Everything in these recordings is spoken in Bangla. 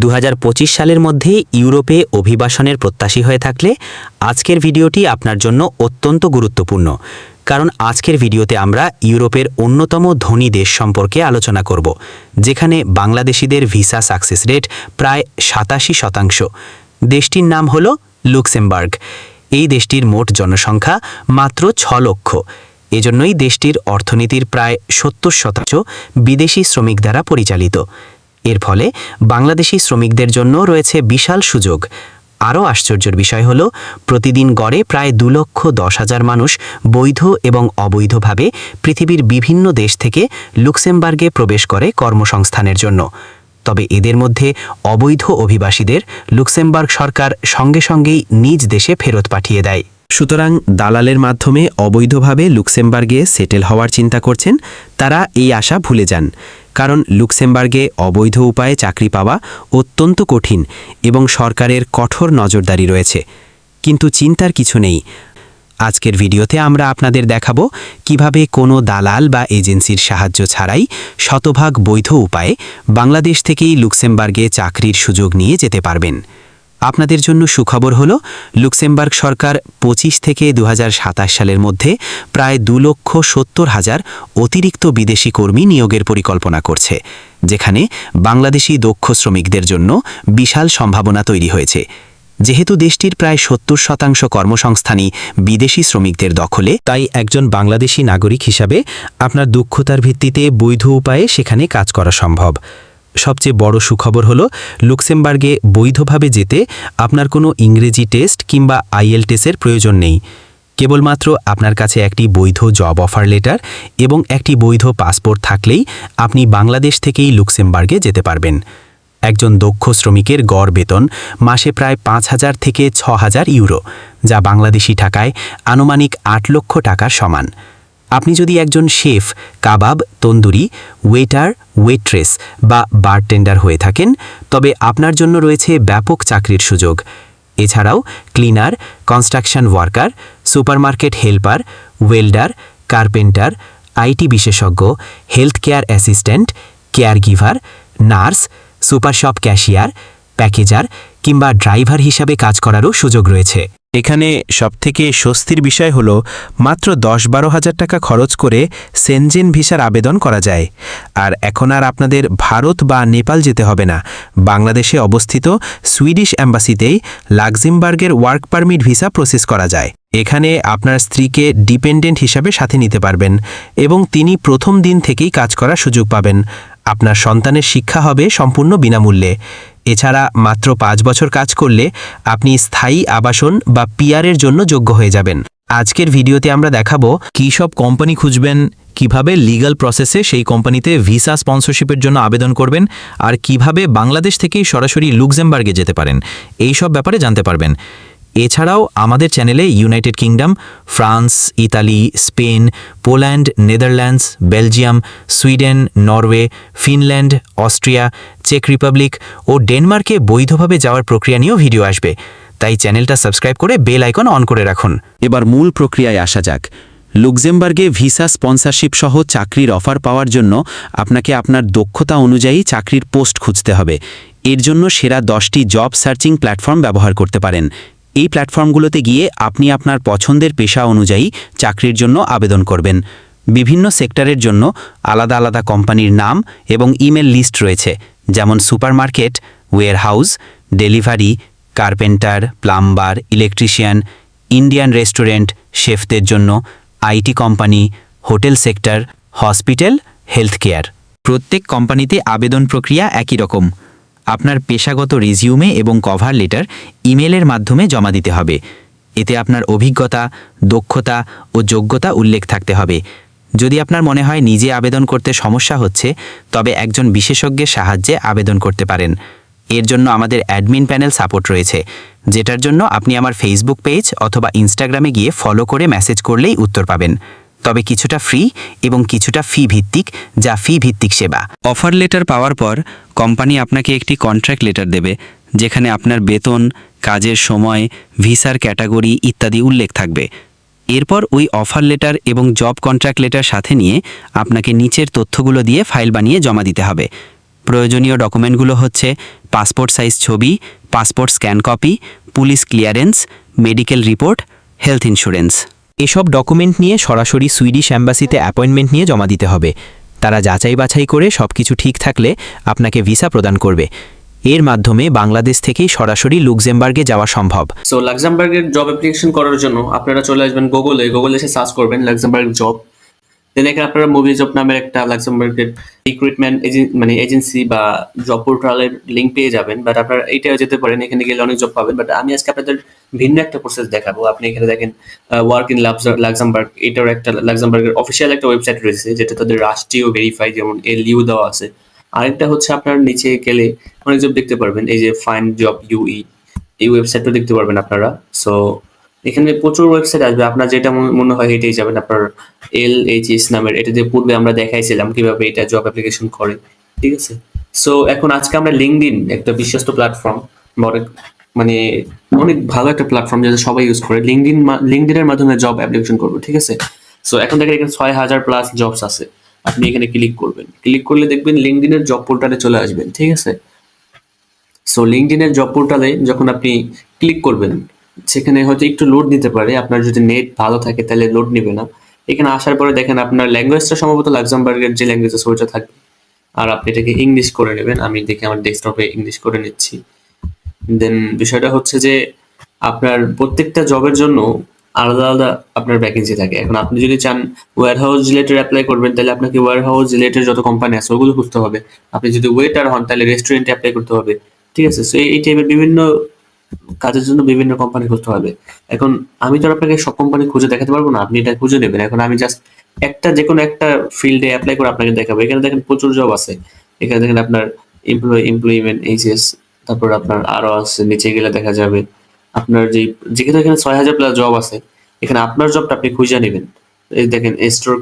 দু হাজার পঁচিশ সালের মধ্যে ইউরোপে অভিবাসনের প্রত্যাশী হয়ে থাকলে আজকের ভিডিওটি আপনার জন্য অত্যন্ত গুরুত্বপূর্ণ। কারণ আজকের ভিডিওতে আমরা ইউরোপের অন্যতম ধনী দেশ সম্পর্কে আলোচনা করব, যেখানে বাংলাদেশিদের ভিসা সাকসেস রেট প্রায় সাতাশি শতাংশ। দেশটির নাম হল লুক্সেমবার্গ। এই দেশটির মোট জনসংখ্যা মাত্র ছ লক্ষ। এজন্যই দেশটির অর্থনীতির প্রায় সত্তর শতাংশ বিদেশি শ্রমিক দ্বারা পরিচালিত। এর ফলে বাংলাদেশি শ্রমিকদের জন্য রয়েছে বিশাল সুযোগ। আরও আশ্চর্যের বিষয় হল, প্রতিদিন গড়ে প্রায় দু লক্ষ দশ হাজার মানুষ বৈধ এবং অবৈধভাবে পৃথিবীর বিভিন্ন দেশ থেকে লুক্সেমবার্গে প্রবেশ করে কর্মসংস্থানের জন্য। তবে এদের মধ্যে অবৈধ অভিবাসীদের লুক্সেমবার্গ সরকার সঙ্গে সঙ্গেই নিজ দেশে ফেরত পাঠিয়ে দেয়। সুতরাং দালালের মাধ্যমে অবৈধভাবে লুক্সেমবার্গে সেটেল হওয়ার চিন্তা করছেন, তারা এই আশা ভুলে যান। কারণ লুক্সেমবার্গে অবৈধ উপায়ে চাকরি পাওয়া অত্যন্ত কঠিন এবং সরকারের কঠোর নজরদারি রয়েছে। কিন্তু চিন্তার কিছু নেই। আজকের ভিডিওতে আমরা আপনাদের দেখাবো কীভাবে কোনো দালাল বা এজেন্সির সাহায্য ছাড়াই শতভাগ বৈধ উপায়ে বাংলাদেশ থেকেই লুক্সেমবার্গে চাকরির সুযোগ নিয়ে যেতে পারবেন। আপনাদের জন্য সুখবর হল, লুক্সেমবার্গ সরকার ২৫ থেকে দু হাজার সাতাশ সালের মধ্যে প্রায় দু লক্ষ সত্তর হাজার অতিরিক্ত বিদেশি কর্মী নিয়োগের পরিকল্পনা করছে, যেখানে বাংলাদেশি দক্ষ শ্রমিকদের জন্য বিশাল সম্ভাবনা তৈরি হয়েছে। যেহেতু দেশটির প্রায় সত্তর শতাংশ কর্মসংস্থানই বিদেশি শ্রমিকদের দখলে, তাই একজন বাংলাদেশি নাগরিক হিসাবে আপনার দক্ষতার ভিত্তিতে বৈধ উপায়ে সেখানে কাজ করা সম্ভব। সবচেয়ে বড় সুখবর হল, লুক্সেমবার্গে বৈধভাবে যেতে আপনার কোনো ইংরেজি টেস্ট কিংবা আইএল টেস্টের প্রয়োজন নেই। কেবলমাত্র আপনার কাছে একটি বৈধ জব অফার লেটার এবং একটি বৈধ পাসপোর্ট থাকলেই আপনি বাংলাদেশ থেকেই লুক্সেমবার্গে যেতে পারবেন। একজন দক্ষ শ্রমিকের গড় বেতন মাসে প্রায় পাঁচ হাজার থেকে ছ হাজার ইউরো, যা বাংলাদেশি টাকায় আনুমানিক আট লক্ষ টাকার সমান। আপনি যদি একজন chef, kebab, tandoori, waiter, waitress বা বারটেন্ডার হয়ে থাকেন, তবে আপনার জন্য রয়েছে ব্যাপক চাকরির সুযোগ। এছাড়াও cleaner, construction worker, supermarket helper, welder, carpenter, IT বিশেষজ্ঞ health care assistant caregiver nurse super shop cashier, packager কিংবা ড্রাইভার হিসাবে কাজ করারও সুযোগ রয়েছে। এখানে সবথেকে স্বস্তির বিষয় হল মাত্র দশ বারো হাজার টাকা খরচ করে সেনজেন ভিসার আবেদন করা যায়। আর এখন আর আপনাদের ভারত বা নেপাল যেতে হবে না। বাংলাদেশে অবস্থিত সুইডিশ অ্যাম্বাসিতেই লাক্সেমবার্গের ওয়ার্ক পারমিট ভিসা প্রসেস করা যায়। এখানে আপনার স্ত্রীকে ডিপেন্ডেন্ট হিসাবে সাথে নিতে পারবেন এবং তিনি প্রথম দিন থেকেই কাজ করার সুযোগ পাবেন। আপনার সন্তানের শিক্ষা হবে সম্পূর্ণ বিনামূল্যে। এছাড়া মাত্র পাঁচ বছর কাজ করলে আপনি স্থায়ী আবাসন বা পিয়ারের জন্য যোগ্য হয়ে যাবেন। আজকের ভিডিওতে আমরা দেখাবো কী সব কোম্পানি খুঁজবেন, কীভাবে লিগাল প্রসেসে সেই কোম্পানিতে ভিসা স্পন্সরশিপের জন্য আবেদন করবেন, আর কীভাবে বাংলাদেশ থেকেই সরাসরি লুক্সেমবার্গে যেতে পারেন। এই সব ব্যাপারে জানতে পারবেন। এছাড়াও আমাদের চ্যানেলে United Kingdom France Italy Spain Poland Netherlands Belgium Sweden Norway Finland Austria check Republic ও ডেনমার্কে বৈধভাবে যাওয়ার প্রক্রিয়া নিয়েও ভিডিও আসবে। তাই চ্যানেলটা সাবস্ক্রাইব করে বেল আইকন অন করে রাখুন। এবার মূল প্রক্রিয়ায় আসা যাক। লুক্সেমবার্গে ভিসা স্পন্সরশিপ সহ চাকরির অফার পাওয়ার জন্য আপনাকে আপনার দক্ষতা অনুযায়ী চাকরির পোস্ট খুঁজতে হবে। এর জন্য সেরা দশটি জব সার্চিং প্ল্যাটফর্ম ব্যবহার করতে পারেন। এই প্ল্যাটফর্মগুলোতে গিয়ে আপনি আপনার পছন্দের পেশা অনুযায়ী চাকরির জন্য আবেদন করবেন। বিভিন্ন সেক্টরের জন্য আলাদা আলাদা কোম্পানির নাম এবং ইমেল লিস্ট রয়েছে, যেমন supermarket warehouse delivery, carpenter, plumber, electrician, Indian restaurant, শেফদের জন্য, IT company, hotel sector, hospital, health care. প্রত্যেক কোম্পানিতে আবেদন প্রক্রিয়া একই রকম। আপনার পেশাগত রিজিউমে এবং কভার লেটার ইমেলের মাধ্যমে জমা দিতে হবে। এতে আপনার অভিজ্ঞতা, দক্ষতা ও যোগ্যতা উল্লেখ থাকতে হবে। যদি আপনার মনে হয় নিজে আবেদন করতে সমস্যা হচ্ছে, তবে একজন বিশেষজ্ঞের সাহায্যে আবেদন করতে পারেন। এর জন্য আমাদের অ্যাডমিন প্যানেল সাপোর্ট রয়েছে, যেটার জন্য আপনি আমার ফেসবুক পেজ অথবা ইনস্টাগ্রামে গিয়ে ফলো করে মেসেজ করলেই উত্তর পাবেন। তবে কিছুটা ফ্রি এবং কিছুটা ফি ভিত্তিক যা ফি ভিত্তিক সেবা। অফার লেটার পাওয়ার পর কোম্পানি আপনাকে একটি কন্ট্রাক্ট লেটার দেবে, যেখানে আপনার বেতন, কাজের সময় ভিসার ক্যাটাগরি ইত্যাদি উল্লেখ থাকবে। এরপর ওই অফার লেটার এবং জব কন্ট্রাক্ট লেটার সাথে নিয়ে আপনাকে নিচের তথ্যগুলো দিয়ে ফাইল বানিয়ে জমা দিতে হবে। প্রয়োজনীয় ডকুমেন্টগুলো হচ্ছে পাসপোর্ট সাইজ ছবি passport scan copy police clearance medical report health insurance এসব ডকুমেন্ট নিয়ে সরাসরি সুইডিশ অ্যাম্বাসিতে অ্যাপয়েন্টমেন্ট নিয়ে জমা দিতে হবে। তারা যাচাই বাছাই করে সব কিছু ঠিক থাকলে আপনাকে ভিসা প্রদান করবে। এর মাধ্যমে বাংলাদেশ থেকেই সরাসরি লুক্সেমবার্গে যাওয়া সম্ভব। সো লাক্সামবার্গের জব অ্যাপ্লিকেশন করার জন্য আপনারা চলে আসবেন গুগলে গুগলে এসে সার্চ করবেন লাক্সেমবার্গ জব দেন এখানে আপনারা মুভি জব নামের একটা লাক্সামবার্গের রিক্রুটমেন্ট মানে এজেন্সি বা জব পোর্টালের লিঙ্ক পেয়ে যাবেন। বাট আপনারা এইটাও যেতে পারেন, এখানে গেলে অনেক জব পাবেন। বাট আমি আজকে আপনাদের ভিন্ন একটা প্রসেস দেখাবো। আপনি এখানে দেখেন ওয়ার্ক ইন লাক্সামবার্গ এটার একটা লাক্সামবার্গের অফিসিয়াল একটা ওয়েবসাইট রয়েছে, যেটা তাদের রাষ্ট্রীয় ভেরিফাই যেমন এল ইউ দেওয়া আছে। আরেকটা হচ্ছে আপনার নিচে গেলে অনেক জব দেখতে পারবেন, এই যে ফাইন জব ইউই এই ওয়েবসাইটটা দেখতে পারবেন আপনারা। সো এখানে প্রচুর ওয়েবসাইট আসবে। আপনার যেটা মনে- হয় এটাই যাবেন আপনার এল এইচ এস নামের। এটা দিয়ে পূর্বে আমরা দেখাইছিলাম কীভাবে এটা জব অ্যাপ্লিকেশন করে। ঠিক আছে? সো এখন আজকে আমরা লিঙ্কডিন একটা বিশ্বস্ত প্ল্যাটফর্ম অনেক মানে অনেক ভালো একটা প্ল্যাটফর্ম যেটা সবাই ইউজ করে। লিঙ্কডিন লিঙ্কডিনের মাধ্যমে জব অ্যাপ্লিকেশন করব, ঠিক আছে? সো এখন দেখেন এখানে ছয় হাজার প্লাস জবস আছে। আপনি এখানে ক্লিক করবেন। ক্লিক করলে দেখবেন লিঙ্কডিনের জব পোর্টালে চলে আসবেন, ঠিক আছে? সো লিঙ্কডিনের জব পোর্টালে যখন আপনি ক্লিক করবেন সেখানে হয়তো একটু লোড নিতে পারে। আপনার যদি নেট ভালো থাকে তাহলে লোড নেবে না। এখানে আসার পরে দেখেন আপনার ল্যাঙ্গুয়েজটা সম্ভবত লাক্সামবার্গের যে ল্যাঙ্গুয়েজ আছে ওইটা থাকবে। আর আপনি এটাকে ইংলিশ করে নেবেন। আমি দেখে আমার ডেস্কটপে ইংলিশ করে নিচ্ছি। দেন বিষয়টা হচ্ছে যে আপনার প্রত্যেকটা জবের জন্য আলাদা আলাদা আপনার ভ্যাকেন্সি থাকে। এখন আপনি যদি চান ওয়ার হাউস রিলেটেড অ্যাপ্লাই করবেন, তাহলে আপনাকে ওয়ার হাউস রিলেটেড যত কোম্পানি আছে ওগুলো খুঁজতে হবে। আপনি যদি ওয়েটার হন, তাহলে রেস্টুরেন্টে অ্যাপ্লাই করতে হবে। ঠিক আছে? সো এই টাইপের বিভিন্ন কাজের জন্য বিভিন্ন কোম্পানি খুঁজতে হবে। এখন আমি তো আপনাকে সব কোম্পানি খুঁজে দেখাতে পারব না, আপনি এটা খুঁজে নেবেন। এখন আমি জাস্ট একটা যে কোনো একটা ফিল্ডে অ্যাপ্লাই করে আপনাকে দেখাবো। এখানে দেখেন প্রচুর জব আছে। এখানে দেখেন আপনার এমপ্লয় এমপ্লয়মেন্ট এইচএস তারপর আপনার আরও আছে, নিচে গেলে দেখা যাবে। আপনার যে, যেখানে এখানে ছয় হাজার প্লাস জব আছে, এখানে আপনার জবটা আপনি খুঁজে নেবেন। এই দেখেন স্টোর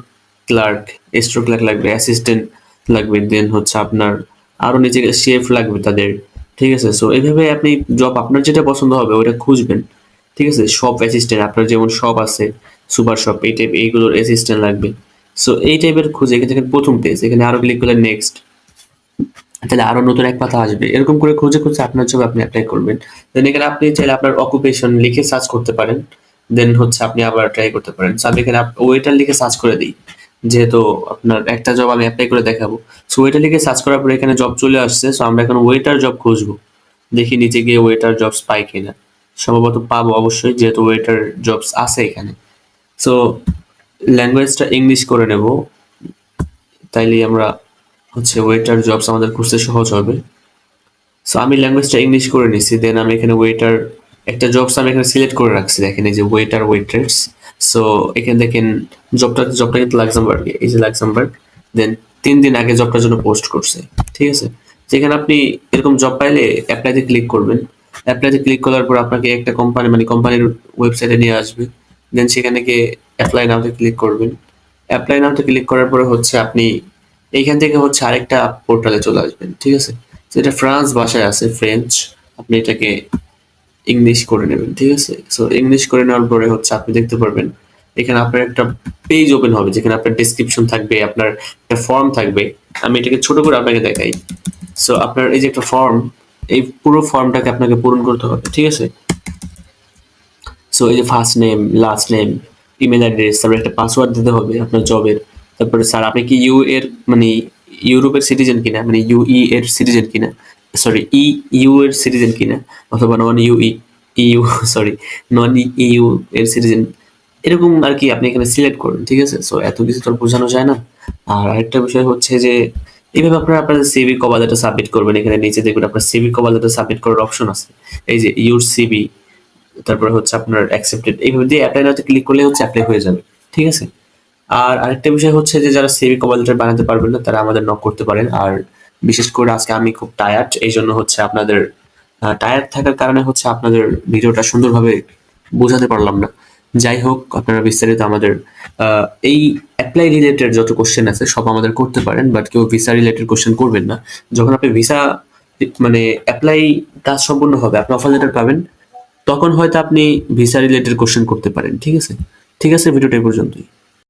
ক্লার্ক স্টোর ক্লার্ক লাগবে অ্যাসিস্ট্যান্ট লাগবে দেন হচ্ছে আপনার আরও নিচে শেফ লাগবে তাদের। ঠিক আছে? সো এইভাবে আপনি জব আপনার যেটা পছন্দ হবে ওটা খুঁজবেন। ঠিক আছে? শপ অ্যাসিস্ট্যান্ট আপনার যেমন শপ আছে সুপার শপ এই টাইপ এইগুলোর অ্যাসিস্ট্যান্ট লাগবে। সো এই টাইপের খুঁজে এখানে দেখেন প্রথম পেজ এখানে আরও ক্লিক করলে নেক্সট তাহলে আরও নতুন এক পাতা আসবে। এরকম করে খুঁজে খুঁজে আপনার জব আপনি অ্যাপ্লাই করবেন। দেন এখানে আপনি চাইলে আপনার অকুপেশন লিখে সার্চ করতে পারেন। দেন হচ্ছে আপনি আবার ট্রাই করতে পারেন। So, আমি এখানে ওয়েটার লিখে সার্চ করে দিই। যেহেতু আপনার একটা জব আমি অ্যাপ্লাই করে দেখাবো। সো ওয়েটার লিখে সার্চ করার পরে এখানে জব চলে আসছে। সো আমরা এখন ওয়েটার জব খুঁজবো। দেখি নিচে গিয়ে ওয়েটার জবস পাই কিনা। সম্ভবত পাবো অবশ্যই, যেহেতু ওয়েটার জবস আছে এখানে। সো ল্যাঙ্গুয়েজটা ইংলিশ করে নেব। তাইলে আমরা হচ্ছে ওয়েটার জবস আমাদের খুঁজতে সহজ হবে। সো আমি ল্যাঙ্গুয়েজটা ইংলিশ করে নিছি। দেন আমি এখানে ওয়েটার একটা জবস আমি এখানে সিলেক্ট করে রাখছি। দেখেন এই যে ওয়েটার ওয়েটার্স সো এখানে দেখেন জবটা জবটা কিন্তু লাক্সামবার্গে এই যে লাক্সামবার্গ দেন তিন দিন আগে জবটার জন্য পোস্ট করছে, ঠিক আছে? যেখানে আপনি এরকম জব পাইলে অ্যাপ্লাইতে ক্লিক করবেন। অ্যাপ্লাইতে ক্লিক করার পর আপনাকে একটা কোম্পানি মানে কোম্পানির ওয়েবসাইটে নিয়ে আসবে। দেন সেখানে গিয়ে অ্যাপ্লাই নাওতে ক্লিক করবেন। অ্যাপ্লাই নাওতে ক্লিক করার পরে হচ্ছে আপনি এইখান থেকে হচ্ছে আরেকটা পোর্টালে চলে আসবেন, ঠিক আছে? যেটা ফ্রান্স ভাষায় আছে ফ্রেঞ্চ আপনি এটাকে ইংলিশ করে নেবেন, ঠিক আছে? সো ইংলিশ করে নেওয়ার পরে হচ্ছে আপনি দেখতে পারবেন, এখানে আপনার একটা পেজ ওপেন হবে, যেখানে আপনার ডেসক্রিপশন থাকবে, আপনার একটা ফর্ম থাকবে। আমি এটাকে ছোট করে আপনাকে দেখাই। সো আপনার এই যে একটা ফর্ম এই পুরো ফর্মটাকে আপনাকে পূরণ করতে হবে, ঠিক আছে? সো এই যে first name last name email address তারপরে একটা পাসওয়ার্ড দিতে হবে আপনার জবের তারপরে স্যার আপনি কি ইউ এর মানে ইউরোপের সিটিজেন কিনা? মানে ইউই এর সিটিজেন কিনা? সরি ই ইউ এর সিটিজেন কিনা? অথবা non U U sorry non U এর সিটিজেন এরকম আর কি আপনি এখানে সিলেক্ট করুন, ঠিক আছে? সো এত কিছু তো বোঝানো যায় না। আর আরেকটা বিষয় হচ্ছে যে, এইভাবে আপনারা আপনাদের সিভি কভার লেটার সাবমিট করবেন। এখানে নিচে দেখবেন আপনার সিভি কভার লেটার সাবমিট করার অপশন আছে। এই যে ইউর সিভি তারপরে হচ্ছে আপনার অ্যাকসেপ্টেড এইভাবে দিয়ে অ্যাপ্লাই নাওতে ক্লিক করলে হচ্ছে অ্যাপ্লাই হয়ে যাবে, ঠিক আছে? আর আরেকটা বিষয় হচ্ছে যে, যারা সিভি কভার লেটার বানাতে পারবেন না, তারা আমাদের নক করতে পারেন। আর বিশেষ করে আজকে আমি খুব টায়ার্ড এই জন্য হচ্ছে আপনাদের টায়ার্ড থাকার কারণে হচ্ছে আপনাদের ভিডিওটা সুন্দরভাবে বোঝাতে পারলাম না। যাই হোক, আপনারা বিস্তারিত আমাদের এই অ্যাপ্লাই রিলেটেড যত কোশ্চেন আছে, সব আমাদের করতে পারেন বাট কেউ ভিসা রিলেটেড কোশ্চেন করবেন না। যখন আপনি ভিসা মানে অ্যাপ্লাই কাজ সম্পূর্ণ হবে, আপনি অফার লেটার পাবেন, তখন হয়তো আপনি ভিসা রিলেটেড কোশ্চেন করতে পারেন, ঠিক আছে? ঠিক আছে, ভিডিওটা এই পর্যন্তই।